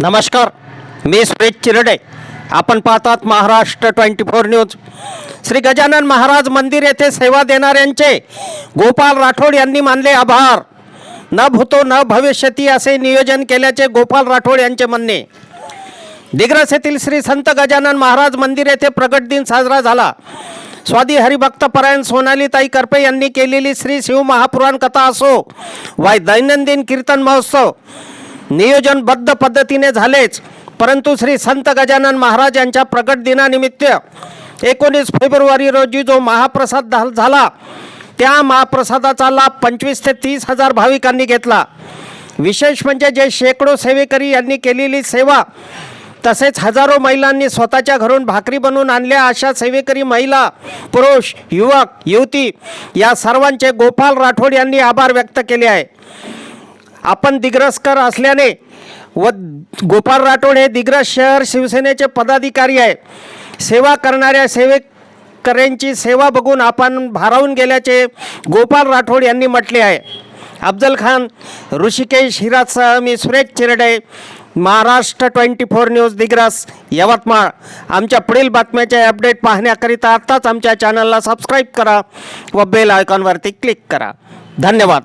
नमस्कार मी सुरेश चिरडे. आपण पाहतात Maharashtra twenty four news. Shri Gajanan Maharaj मंदिर येथे सेवा देणाऱ्यांचे गोपाल राठोड यांनी मानले आभार. न भूतो न भविष्यती असे नियोजन केल्याचे गोपाल राठोड यांचे म्हणणे. दिग्रस येथील श्री संत गजानन महाराज मंदिर येथे प्रगट दिन साजरा झाला. स्वादी हरिभक्त परायण सोनालीताई करपे यांनी केलेली श्री शिव महापुराण कथा असो वाय दैनंदिन कीर्तन महोत्सव नियोजनबद्ध पद्धतीने झालेच. परंतु श्री संत गजानन महाराज यांच्या प्रगट दिनानिमित्त एकोणीस फेब्रुवारी रोजी जो महाप्रसाद झाला त्या महाप्रसादाचा लाभ पंचवीस ते तीस हजार भाविकांनी घेतला. विशेष म्हणजे जे शेकडो सेवेकरी यांनी केलेली सेवा तसेच हजारो महिलांनी स्वतःच्या घरून भाकरी बनवून आणल्या. अशा सेवेकरी महिला पुरुष युवक युवती या सर्वांचे गोपाल राठोड यांनी आभार व्यक्त केले आहे. आपण दिग्रसकर असल्याने व गोपाल राठोड हे दिग्रस शहर शिवसेनेचे पदाधिकारी आहे. सेवा करणाऱ्या सेवेकऱ्यांची सेवा बघून आपण भारावून गेल्याचे गोपाल राठोड यांनी म्हटले आहे. अफजल खान ऋषिकेश हिराजसह मी Suresh Chirde Maharashtra twenty four news Digras Yavatmal. आमच्या पुढील बातम्याचे अपडेट पाहण्याकरिता आत्ताच आमच्या चॅनलला सबस्क्राईब करा व बेल आयकॉनवरती क्लिक करा. धन्यवाद.